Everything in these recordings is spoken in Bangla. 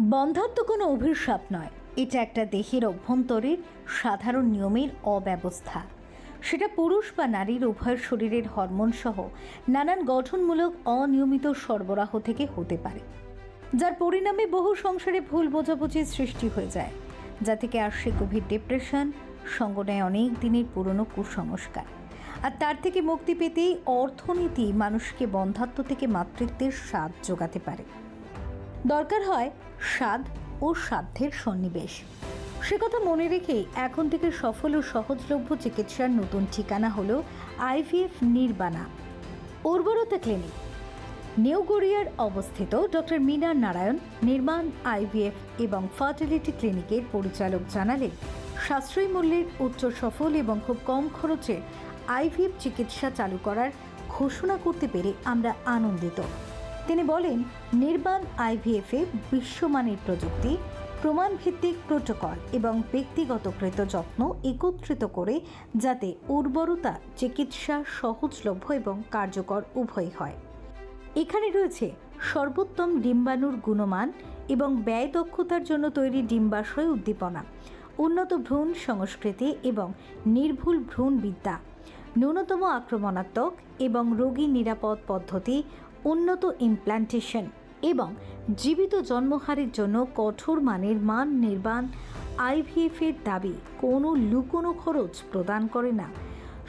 বন্ধাত্ম কোনো অভিশাপ নয়। এটা একটা দেহের অভ্যন্তরের সাধারণ নিয়মের অব্যবস্থা। সেটা পুরুষ বা নারীর উভয় শরীরের হরমোন সহ নানান গঠনমূলক অনিয়মিত সরবরাহ থেকে হতে পারে, যার পরিণামে বহু সংসারে ভুল বোঝাবুঝির সৃষ্টি হয়ে যায়, যা থেকে আসে গভীর ডিপ্রেশন সঙ্গ নেয় অনেক দিনের পুরনো কুসংস্কার। আর তার থেকে মুক্তি পেতেই অর্থনীতি মানুষকে বন্ধাত্ম থেকে মাতৃত্বের স্বাদ যোগাতে পারে। দরকার হয় স্বাদ ও সাধ্যের সন্নিবেশ। সে কথা মনে রেখেই এখন থেকে সফল ও সহজলভ্য চিকিৎসার নতুন ঠিকানা হল আইভিএফ নির্বাণা উর্বরতা ক্লিনিক। নিউ গড়িয়ার অবস্থিত ডক্টর মিনা নারায়ণ নির্মাণ আইভিএফ এবং ফার্টিলিটি ক্লিনিকের পরিচালক জানালেন, সাশ্রয়ী মূল্যের উচ্চ সফল এবং খুব কম খরচে আইভিএফ চিকিৎসা চালু করার ঘোষণা করতে পেরে আমরা আনন্দিত। তিনি বলেন, নির্বাণ আইভিএফে বিশ্বমানের প্রযুক্তি, প্রমাণভিত্তিক প্রোটোকল এবং ব্যক্তিগতকৃত যত্ন একত্রিত করে যাতে উর্বরতা, চিকিৎসা সহজলভ্য এবং কার্যকর উভয় হয়। এখানে রয়েছে সর্বোত্তম ডিম্বাণুর গুণমান এবং ব্যয় দক্ষতার জন্য তৈরি ডিম্বাশয় উদ্দীপনা, উন্নত ভ্রূণ সংস্কৃতি এবং নির্ভুল ভ্রূণ বিদ্যা, ন্যূনতম আক্রমণাত্মক এবং রোগী নিরাপদ পদ্ধতি উন্নত ইমপ্ল্যান্টেশন এবং জীবিত জন্মহারের জন্য কঠোর মানের মান নির্মাণ আইভিএফ এর দাবি কোনো লুকোনো খরচ প্রদান করে না।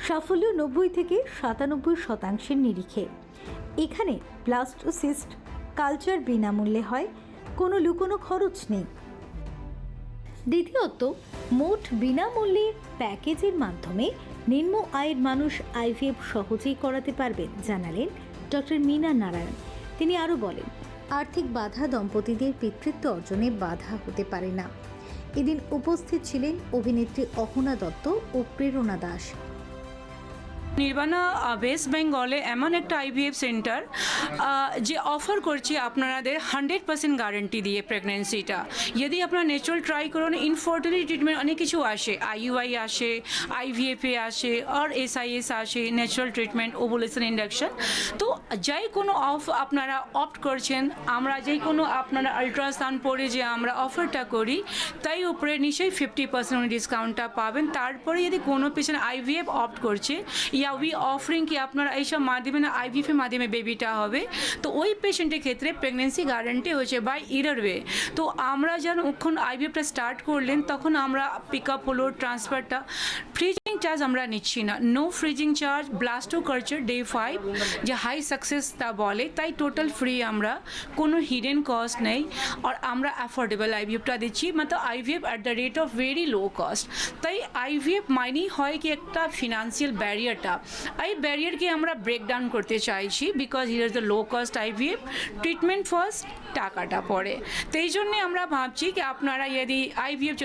সাফল্য নব্বই থেকে সাতানব্বই শতাংশের নিরিখে। এখানে প্লাস্টোসিস্ট কালচার বিনামূল্যে হয়, কোনো লুকোনো খরচ নেই। দ্বিতীয়ত, মোট বিনামূল্যে প্যাকেজের মাধ্যমে নিম্ন আয়ের মানুষ আইভিএফ সহজেই করাতে পারবেন, জানালেন ডক্টর মীনা নারায়ণ। তিনি আরও বলেন, আর্থিক বাধা দম্পতিদের পিতৃত্ব অর্জনে বাধা হতে পারে না। এদিন উপস্থিত ছিলেন অভিনেত্রী অহনা দত্ত ও প্রেরণা দাস। নির্বাণা ওয়েস্ট বেঙ্গলে এমন একটা আইভিএফ সেন্টার যে অফার করছে আপনাদের হান্ড্রেড পার্সেন্ট গ্যারেন্টি দিয়ে প্রেগনেন্সিটা যদি আপনারা ন্যাচারাল ট্রাই করুন ইনফার্টিলিটি ট্রিটমেন্ট অনেক কিছু আসে। আইইউআই আসে আইভিএফএ আসে আর এসআইএস আসে ন্যাচারাল ট্রিটমেন্ট ওভুলেশন ইন্ডাকশন তো যাই কোনো অফ আপনারা অপ্ট করছেন, আমরা যেই কোনো আপনারা আলট্রাসাউন্ড পরে যে আমরা অফারটা করি, তাই উপরে নিশ্চয়ই ফিফটি পার্সেন্ট ডিসকাউন্টটা পাবেন। তারপরে যদি কোনো পেশেন্ট আইভিএফ অপ্ট করছে ইয়া উই অফারিং কি আপনারা এইসব মাধ্যমে না আইভিএফ এর মাধ্যমে বেবিটা হবে তো ওই পেশেন্টের ক্ষেত্রে প্রেগনেন্সি গ্যারান্টি হয়েছে বাই ইরার ওয়ে তো আমরা যখন আইভিএফটা স্টার্ট করলেন তখন আমরা পিক আপ হলো ট্রান্সফারটা ফ্রিজিং চার্জ আমরা নিচ্ছি না। No freezing charge blasto culture day five যে হাই সাকসেস তা বলে, তাই টোটাল ফ্রি আমরা, কোনো হিডেন কস্ট নেই। আর আমরা অ্যাফোর্ডেবল আইভিএফটা দিচ্ছি মানে IVF at the rate of very low cost তাই আইভিএফ মাইনেই হয় কি একটা ফিনান্সিয়াল ব্যারিয়ারটা এই ব্যারিয়ারকে আমরা ব্রেক ডাউন করতে চাইছি because here the low cost IVF treatment first টাকাটা পড়ে তো এই জন্যে আমরা ভাবছি কি আপনারা যদি আইভিএফ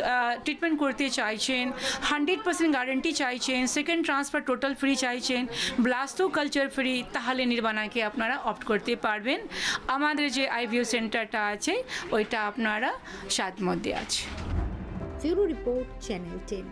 ট্রিটমেন্ট করতে চাইছেন হান্ড্রেড পার্সেন্ট গ্যারেন্টি চাইছেন সেকেন্ড ট্রান্সফার টোটাল ফ্রি চাইছেন ব্লাস্টো কালচার ফ্রি তাহলে নির্বাণাকে আপনারা অপ্ট করতে পারবেন। আমাদের যে আইভিও সেন্টারটা আছে, ওইটা আপনারা সাত মধ্যে আছে। Report, channel ten.